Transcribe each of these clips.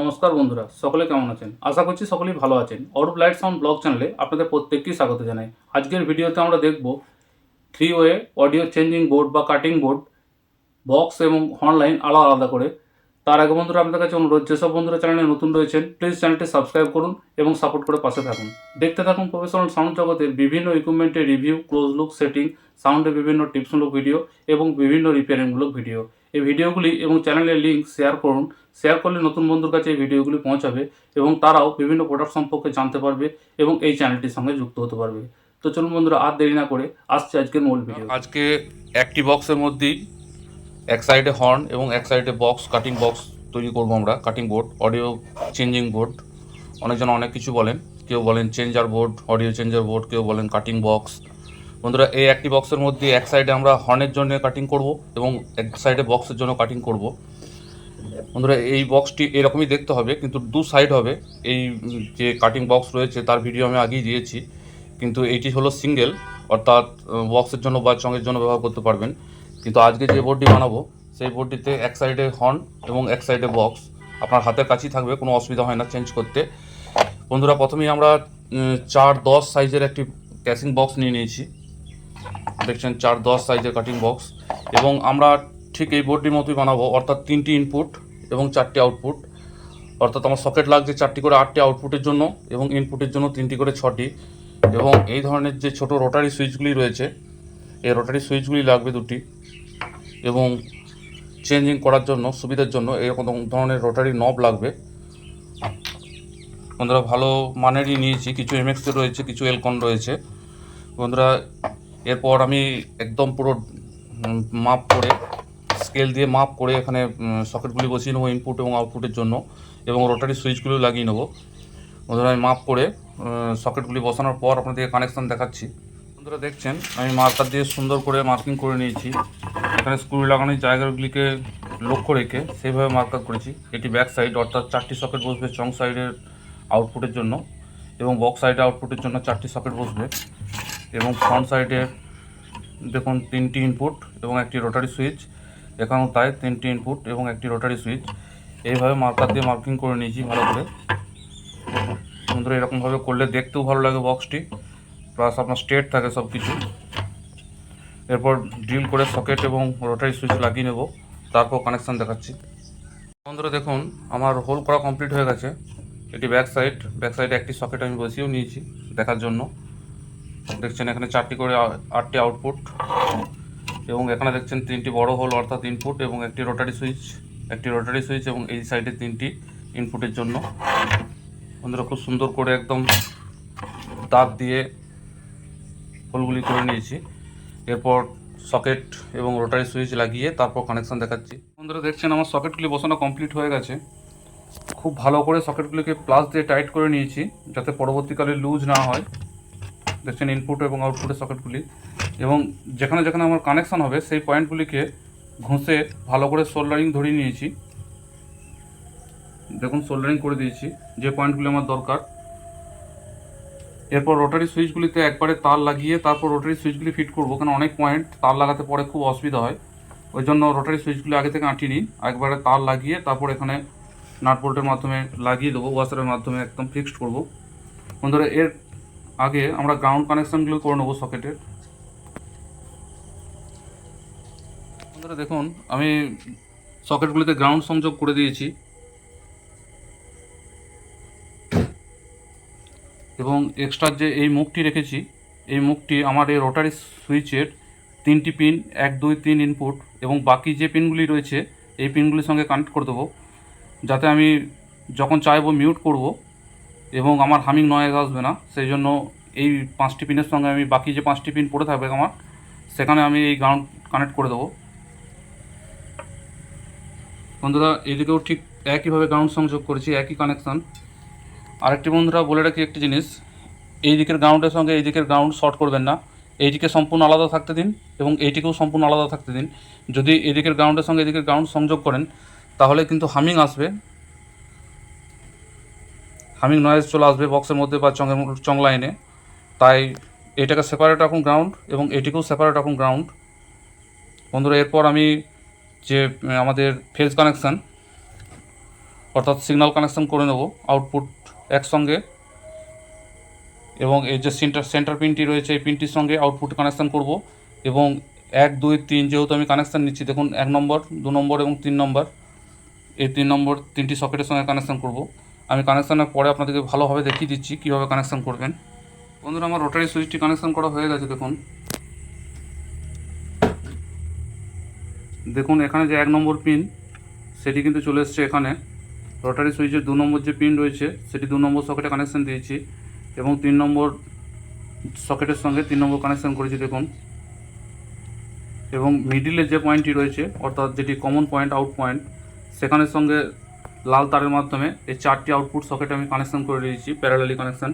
নমস্কার বন্ধুরা, সকলে কেমন আছেন? আশা করছি সকলেই ভালো আছেন। অরূপ লাইট সাউন্ড ব্লগ চ্যানেলে আপনাদের প্রত্যেককে স্বাগত জানাই। আজকের ভিডিওতে আমরা দেখব three way audio changing board বা কাটিং বোর্ড বক্স এবং হর্নলাইন আলাদা আলাদা করে। তার আগে বন্ধুরা, আপনাদের কাছে অনুরোধ, যেসব বন্ধুরা চ্যানেলে নতুন রয়েছেন প্লিজ চ্যানেলটি সাবস্ক্রাইব করুন এবং সাপোর্ট করে পাশে থাকুন। দেখতে থাকুন প্রফেশনাল সাউন্ড জগতের বিভিন্ন ইকুইপমেন্টের রিভিউ ক্লোজ লুক সেটিং সাউন্ডের বিভিন্ন টিপসমূলক ভিডিও এবং বিভিন্ন রিপেয়ারিংমূলক ভিডিও এই ভিডিওগুলি এবং চ্যানেলের লিঙ্ক শেয়ার করুন। শেয়ার করলে নতুন বন্ধুর কাছে এই ভিডিওগুলি পৌঁছাবে এবং তারাও বিভিন্ন প্রোডাক্ট সম্পর্কে জানতে পারবে এবং এই চ্যানেলটির সঙ্গে যুক্ত হতে পারবে। তো চলুন বন্ধুরা, আর দেরি না করে আসছে আজকের মূল ভিডিও আজকে একটি বক্সের মধ্যেই এক সাইডে হর্ন এবং এক সাইডে বক্স কাটিং বক্স তৈরি করব আমরা cutting board audio changing board অনেকজন অনেক কিছু বলেন, কেউ বলেন changer board audio changer board কেউ বলেন কাটিং বক্স বন্ধুরা, এই একটি বক্সের মধ্যে এক সাইডে আমরা হর্নের জন্য কাটিং করব এবং এক সাইডে বক্সের জন্য কাটিং করব। বন্ধুরা, এই বক্সটি এরকমই দেখতে হবে, কিন্তু দু সাইড হবে। এই যে কাটিং বক্স রয়েছে, তার ভিডিও আমি আগেই দিয়েছি, কিন্তু এইটি হলো সিঙ্গেল অর্থাৎ বক্সের জন্য বা চঙের জন্য ব্যবহার করতে পারবেন। কিন্তু আজকে যে বোর্ডটি বানাবো, সেই বোর্ডটিতে এক সাইডে হর্ন এবং এক সাইডে বক্স আপনার হাতের কাছেই থাকবে, কোনো অসুবিধা হয় না চেঞ্জ করতে। বন্ধুরা, প্রথমেই আমরা চার দশ সাইজের একটি ক্যাসিং বক্স নিয়ে নিয়েছি। দেখছেন চার দশ সাইজের কাটিং বক্স এবং আমরা ঠিক এই বোর্ডটির মতোই বানাবো, অর্থাৎ তিনটি ইনপুট এবং চারটি আউটপুট অর্থাৎ আমার সকেট লাগছে চারটি করে আটটি আউটপুটের জন্য এবং ইনপুটের জন্য তিনটি করে ছটি। এবং এই ধরনের যে ছোট রোটারি সুইচগুলি রয়েছে, এই রোটারি সুইচগুলি লাগবে দুটি। এবং চেঞ্জিং করার জন্য, সুবিধার জন্য এরকম ধরনের রোটারি নব লাগবে। বন্ধুরা, ভালো মানেরই নিয়েছি। কিছু এমএক্সের রয়েছে, কিছু এলকন রয়েছে। বন্ধুরা এরপর আমি একদম পুরো মাপ করে স্কেল দিয়ে মাপ করে এখানে সকেটগুলি বসিয়ে নেব ইনপুট এবং আউটপুটের জন্য এবং রোটারি সুইচগুলো লাগিয়ে নেব। বন্ধুরা আমি মাপ করে সকেটগুলি বসানোর পর আপনাদের কানেকশন দেখাচ্ছি। বন্ধুরা দেখছেন, আমি মার্কার দিয়ে সুন্দর করে মার্কিং করে নিয়েছি। এখানে স্ক্রু লাগানোর জায়গাগুলিকে লক্ষ্য রেখে সেইভাবে মার্কার করেছি। এটি ব্যাক সাইড অর্থাৎ চারটি সকেট বসবে চং সাইডের আউটপুটের জন্য এবং বক্স সাইডে আউটপুটের জন্য চারটি সকেট বসবে। এবং ফ্রন্ট সাইডে দেখুন তিনটি ইনপুট এবং একটি রোটারি সুইচ এখানেও তাই তিনটি ইনপুট এবং একটি রোটারি সুইচ এইভাবে মার্কার দিয়ে মার্কিং করে নিয়েছি ভালো করে। সুন্দর এরকমভাবে করলে দেখতেও ভালো লাগে বক্সটি প্লাস আপনার স্ট্রেট থাকে সব কিছু এরপর ড্রিল করে সকেট এবং রোটারি সুইচ লাগিয়ে নেব। তারপর কানেকশান দেখাচ্ছি। বন্ধুরা, দেখুন, আমার হোল করা কমপ্লিট হয়ে গেছে। এটি ব্যাক সাইড ব্যাক সাইডে একটি সকেট আমি বসিয়েও নিয়েছি দেখার জন্য। দেখছেন এখানে চারটি করে আটটি আউটপুট এবং এখানে দেখছেন তিনটি বড় হোল অর্থাৎ ইনপুট এবং একটি রোটারি সুইচ একটি রোটারি সুইচ এবং এই সাইডে তিনটি ইনপুটের জন্য। বন্ধুরা, খুব সুন্দর করে একদম দাগ দিয়ে হোলগুলি করে নিয়েছি। এরপর সকেট এবং রোটারি সুইচ লাগিয়ে তারপর কানেকশন দেখাচ্ছি। বন্ধুরা, দেখছেন আমার সকেটগুলি বসানো কমপ্লিট হয়ে গেছে। খুব ভালো করে সকেটগুলিকে প্লাস দিয়ে টাইট করে নিয়েছি যাতে পরবর্তীকালে লুজ না হয়। দেখছেন ইনপুট এবং আউটপুটের সকেটগুলি এবং যেখানে যেখানে আমার কানেকশান হবে, সেই পয়েন্টগুলিকে ঘষে ভালো করে সোল্ডারিং ধরিয়ে নিয়েছি। দেখুন সোল্ডারিং করে দিয়েছি, যে পয়েন্টগুলি আমার দরকার। এরপর রোটারি সুইচগুলিতে একবারে তার লাগিয়ে তারপর রোটারি সুইচগুলি ফিট করব কারণ অনেক পয়েন্ট তার লাগাতে পরে খুব অসুবিধা হয়। ওই জন্য রোটারি সুইচগুলি আগে থেকে আঁটিয়ে নিই একবারে তার লাগিয়ে তারপর এখানে নাট বোল্টের মাধ্যমে লাগিয়ে দেবো ওয়াশারের মাধ্যমে একদম ফিক্সড করব। বন্ধুরা, এর আগে আমরা গ্রাউন্ড কানেকশনগুলো করে নেব সকেটের বন্ধুরা দেখুন, আমি সকেটগুলিতে গ্রাউন্ড সংযোগ করে দিয়েছি। এবং এক্সট্রা যে এই মুখটি রেখেছি, এই মুখটি আমার এই রোটারি সুইচের তিনটি পিন এক, দুই, তিন ইনপুট এবং বাকি যে পিনগুলি রয়েছে, এই পিনগুলির সঙ্গে কানেক্ট করে দেবো। যাতে আমি যখন চাইব মিউট করব এবং আমার হামিং নয়েজ আসবে না। সেই জন্য এই পাঁচটি পিনের সঙ্গে আমি বাকি যে পাঁচটি পিন পড়ে থাকবে আমার, সেখানে আমি এই গ্রাউন্ড কানেক্ট করে দেবো। বন্ধুরা এদিকেও ঠিক একইভাবে গ্রাউন্ড সংযোগ করেছি, একই কানেকশান আরেকটি বন্ধুরা, বলে রাখি একটি জিনিস এই দিকের গ্রাউন্ডের সঙ্গে এই দিকের গ্রাউন্ড শর্ট করবেন না। এইদিকে সম্পূর্ণ আলাদা থাকতে দিন এবং এইটিকেও সম্পূর্ণ আলাদা থাকতে দিন। যদি এদিকের গ্রাউন্ডের সঙ্গে এদিকের গ্রাউন্ড সংযোগ করেন, তাহলে কিন্তু হামিং আসবে। হামিং নয়েজ চলে আসবে বক্সের মধ্যে বা চং চং লাইনে। তাই এটাকে সেপারেট রাখুন গ্রাউন্ড এবং এটিকেও সেপারেট রাখুন গ্রাউন্ড বন্ধুরা, এরপর আমি যে আমাদের ফেজ কানেকশান অর্থাৎ সিগন্যাল কানেকশান করে নেব আউটপুট একসঙ্গে। এবং এই যে সেন্টার সেন্টার পিনটি রয়েছে, এই পিনটির সঙ্গে আউটপুট কানেকশান করব। এবং এক, দুই, তিন, যেহেতু আমি কানেকশান নিচ্ছি, দেখুন, এক নম্বর, দু নম্বর এবং তিন নম্বর, এই তিন নম্বর তিনটি সকেটের সঙ্গে কানেকশান করব। আমি কানেকশানের পরে আপনাদেরকে ভালোভাবে দেখিয়ে দিচ্ছি কীভাবে কানেকশান করবেন। বন্ধুরা, আমার রোটারি সুইচটি কানেকশান করা হয়ে গেছে, দেখুন। দেখুন, এখানে যে এক নম্বর পিন সেটি কিন্তু চলে এসছে এখানে। রোটারি সুইচের দু নম্বর যে পিন রয়েছে, সেটি দু নম্বর সকেটে কানেকশন দিয়েছি এবং তিন নম্বর সকেটের সঙ্গে তিন নম্বর কানেকশন করেছি, দেখুন। এবং মিডিলের যে পয়েন্টটি রয়েছে, অর্থাৎ যেটি কমন পয়েন্ট আউট পয়েন্ট সেখানের সঙ্গে লাল তারের মাধ্যমে এই চারটি আউটপুট সকেটে আমি কানেকশন করে দিয়েছি প্যারালালি কানেকশন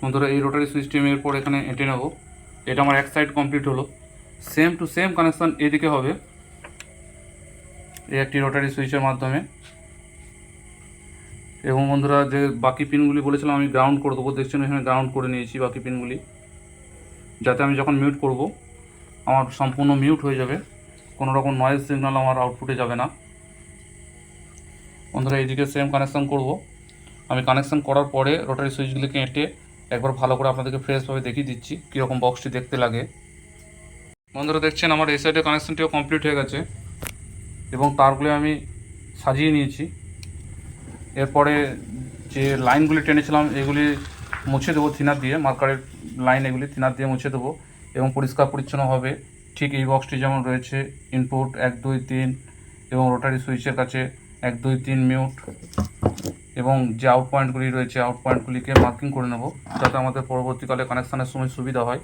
বন্ধুরা, এই রোটারি সুইচটি আমি এরপর এখানে এঁটে নেব। এটা আমার এক সাইড কমপ্লিট হলো। সেম টু সেম কানেকশন এদিকে হবে। এই একটি রোটারি সুইচের মাধ্যমে। এবং বন্ধুরা, যে বাকি পিনগুলি বলেছিলাম, আমি গ্রাউন্ড করে দেবো। দেখছেন, এখানে গ্রাউন্ড করে নিয়েছি বাকি পিনগুলি যাতে আমি যখন মিউট করব, আমার সম্পূর্ণ মিউট হয়ে যাবে। কোনো রকম নয়েজ সিগন্যাল আমার আউটপুটে যাবে না। বন্ধুরা, এইদিকে সেম কানেকশান করব। আমি কানেকশান করার পরে রোটারি সুইচগুলিকে এঁটে একবার ভালো করে আপনাদেরকে ফ্রেশভাবে দেখিয়ে দিচ্ছি, কীরকম বক্সটি দেখতে লাগে। বন্ধুরা, দেখছেন আমার এই সাইডে কানেকশানটিও কমপ্লিট হয়ে গেছে এবং তারগুলো আমি সাজিয়ে নিয়েছি। এরপরে যে লাইনগুলি টেনেছিলাম, এগুলি মুছে দেবো থিনার দিয়ে মার্কারের লাইন এগুলি থিনার দিয়ে মুছে দেবো এবং পরিষ্কার পরিচ্ছন্ন হবে। ঠিক এই বক্সটি যেমন রয়েছে ইনপুট এক দুই তিন এবং রোটারি সুইচের কাছে এক দুই তিন মিউট এবং যে আউট পয়েন্টগুলি রয়েছে আউট পয়েন্টগুলিকে মার্কিং করে নেব যাতে আমাদের পরবর্তীকালে কানেকশানের সময় সুবিধা হয়।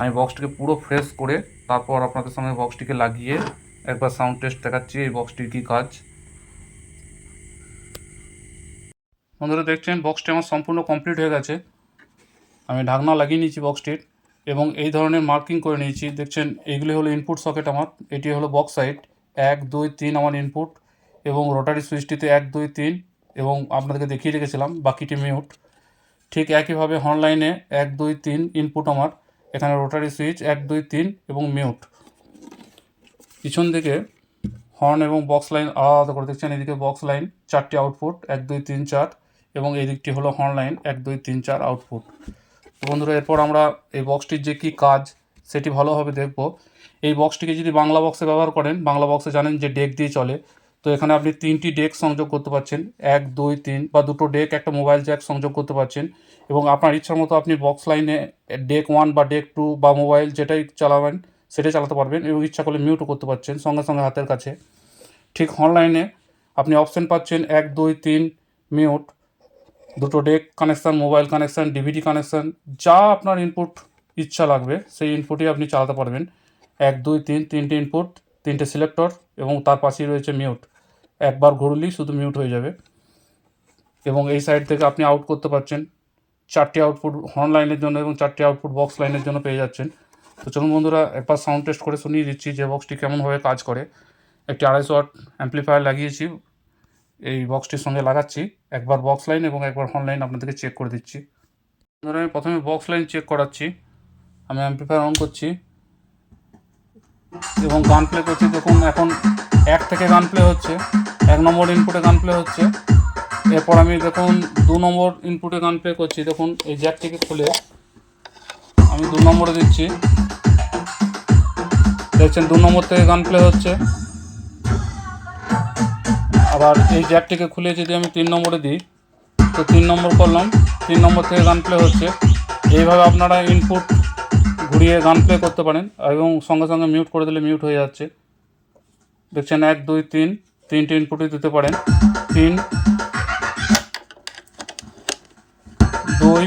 আমি বক্সটিকে পুরো ফ্রেশ করে তারপর আপনাদের সামনে বক্সটিকে লাগিয়ে একবার সাউন্ড টেস্ট দেখাচ্ছি এই বক্সটির কী কাজ। বন্ধুরা, দেখছেন বক্সটি আমার সম্পূর্ণ কমপ্লিট হয়ে গেছে। আমি ঢাকনা লাগিয়ে নিয়েছি বক্সটির এবং এই ধরনের মার্কিং করে নিয়েছি। দেখছেন এইগুলি হলো ইনপুট সকেট আমার। এটি হলো বক্স সাইড এক, দুই, তিন আমার ইনপুট এবং রোটারি সুইচটিতে এক, দুই, তিন এবং আপনাদেরকে দেখিয়ে রেখেছিলাম, বাকিটি মিউট ঠিক একইভাবে হর্নলাইনে এক, দুই, তিন ইনপুট আমার। এখানে রোটারি সুইচ এক, দুই, তিন এবং মিউট পিছন দিকে হর্ন এবং বক্স লাইন আলাদা করে দেখছেন, এদিকে বক্স লাইন চারটি আউটপুট এক, দুই, তিন, চার এবং এই দিকটি হলো হর্ন লাইন এক, দুই, তিন, চার আউটপুট বন্ধুরা, এরপর আমরা এই বক্সটির যে কী কাজ, সেটি ভালোভাবে দেখব। এই বক্সটিকে যদি বাংলা বক্সে ব্যবহার করেন, বাংলা বক্সে জানেন যে ডেক দিয়ে চলে। তো এখানে আপনি তিনটি ডেক সংযোগ করতে পারছেন। এক, দুই, তিন বা দুটো ডেক একটা মোবাইল জ্যাক সংযোগ করতে পারছেন। এবং আপনার ইচ্ছা মতো আপনি বক্স লাইনে ডেক ওয়ান বা ডেক টু বা মোবাইল যেটাই চালাবেন, সেটাই চালাতে পারবেন এবং ইচ্ছা করলে মিউটও করতে পারছেন সঙ্গে সঙ্গে হাতের কাছে। ঠিক অনলাইনে আপনি অপশন পাচ্ছেন এক, দুই, তিন মিউট দুটো deck connection mobile connection DVD connection যা আপনার ইনপুট ইচ্ছা লাগবে, সেই ইনপুটই আপনি চালাতে পারবেন। এক, দুই, তিন, তিনটে ইনপুট তিনটে সিলেক্টর এবং তার পাশেই রয়েছে মিউট একবার ঘুরলেই শুধু মিউট হয়ে যাবে। এবং এই সাইড থেকে আপনি আউট করতে পারছেন। চারটি আউটপুট হর্ন লাইনের জন্য এবং চারটি আউটপুট বক্স লাইনের জন্য পেয়ে যাচ্ছেন। তো চলুন বন্ধুরা, একবার সাউন্ড টেস্ট করে শুনিয়ে দিচ্ছি যে বক্সটি কেমনভাবে কাজ করে। একটি আড়াইশো ওয়াট অ্যাম্প্লিফায়ার লাগিয়েছি। এই বক্সটির সঙ্গে লাগাচ্ছি। একবার বক্স লাইন এবং একবার হর্ন লাইন আপনাদেরকে চেক করে দিচ্ছি। ধরুন আমি প্রথমে বক্স লাইন চেক করাচ্ছি। আমি অ্যাম্প্লিফায়ার অন করছি। এবং গান প্লে করছি। দেখুন, এখন এক থেকে গান প্লে হচ্ছে। এক নম্বর ইনপুটে গান প্লে হচ্ছে। এরপর আমি দেখুন, দু নম্বর ইনপুটে গান প্লে করছি। দেখুন, এই জ্যাকটিকে খুলে আমি দু নম্বরে দিচ্ছি। দেখছেন, দু নম্বর থেকে গান প্লে হচ্ছে। আবার এই জ্যাকটিকে খুলে যদি আমি তিন নম্বরে দিই, তো তিন নম্বর করলাম তিন নম্বর থেকে গান প্লে হচ্ছে। এইভাবে আপনারা ইনপুট ঘুরিয়ে গান প্লে করতে পারেন এবং সঙ্গে সঙ্গে মিউট করে দিলে মিউট হয়ে যাচ্ছে। দেখছেন এক, দুই, তিন, তিনটে ইনপুটই দিতে পারেন। তিন, দুই,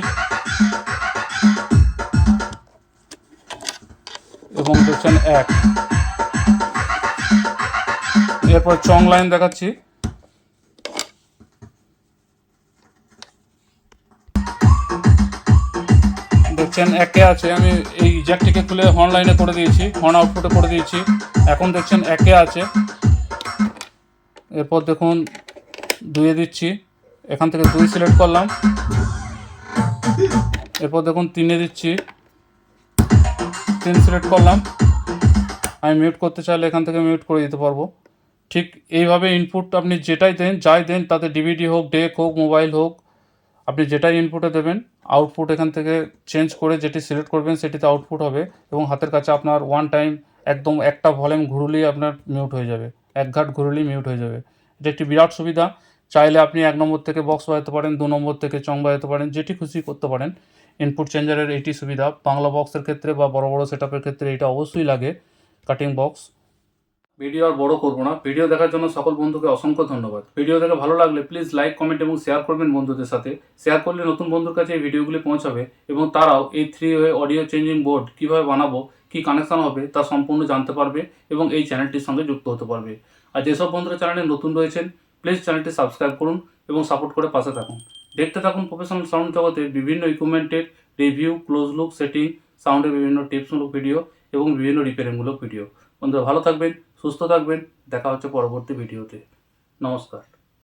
এবং দেখছেন এক। এরপর চং লাইন দেখাচ্ছি। দেখছেন, একে আছে, আমি এই জ্যাকটিকে খুলে হর্ন লাইনে করে দিয়েছি হর্ন আউটপুটে করে দিয়েছি। এখন দেখছেন, একে আছে। এরপর দেখুন দুয়ে দিচ্ছি। এখান থেকে দুই সিলেক্ট করলাম। এরপর দেখুন, তিনে দিচ্ছি। তিন সিলেক্ট করলাম। আমি মিউট করতে চাইলে এখান থেকে মিউট করে দিতে পারব। ঠিক এইভাবে ইনপুট আপনি যেটাই দেন, যাই দেন, তাতে ডিভিডি হোক ডেক হোক মোবাইল হোক আপনি যেটাই ইনপুটে দেবেন আউটপুট এখান থেকে চেঞ্জ করে যেটি সিলেক্ট করবেন সেটিতে আউটপুট হবে এবং হাতের কাছে আপনার ওয়ান টাইম একদম একটা ভলিউম ঘুরলেই আপনার মিউট হয়ে যাবে, এক ঘাট ঘুরলেই মিউট হয়ে যাবে। এটা একটি বিরাট সুবিধা। চাইলে আপনি এক নম্বর থেকে বক্স বাজাতে পারেন, দু নম্বর থেকে চং বাজাতে পারেন, যেটি খুশি করতে পারেন। ইনপুট চেঞ্জারের এইটি সুবিধা। বাংলা বক্সের ক্ষেত্রে বা বড় বড় সেট ক্ষেত্রে এটা অবশ্যই লাগে। কাটিং বক্স ভিডিও আর বড় করব না। ভিডিও দেখার জন্য সকল বন্ধুকে অসংখ্য ধন্যবাদ। ভিডিও দেখে ভালো লাগলে প্লিজ লাইক কমেন্ট এবং শেয়ার করবেন বন্ধুদের সাথে। শেয়ার করলে নতুন বন্ধুর কাছে এই ভিডিওগুলি পৌঁছাবে এবং তারাও এই three way audio changing board কীভাবে বানাবো, কী কানেকশন হবে তা সম্পূর্ণ জানতে পারবে এবং এই চ্যানেলটির সঙ্গে যুক্ত হতে পারবে। আর যেসব বন্ধুরা চ্যানেলে নতুন রয়েছেন প্লিজ চ্যানেলটি সাবস্ক্রাইব করুন এবং সাপোর্ট করে পাশে থাকুন। দেখতে থাকুন প্রফেশনাল সাউন্ড জগতে বিভিন্ন ইকুইপমেন্টের রিভিউ ক্লোজ লুক সেটিং সাউন্ডের বিভিন্ন টিপসমূলক ভিডিও এবং বিভিন্ন রিপেয়ারিংমূলক ভিডিও বন্ধুরা ভালো থাকবেন। সুস্থ থাকবেন। দেখা হচ্ছে পরবর্তী ভিডিওতে। নমস্কার।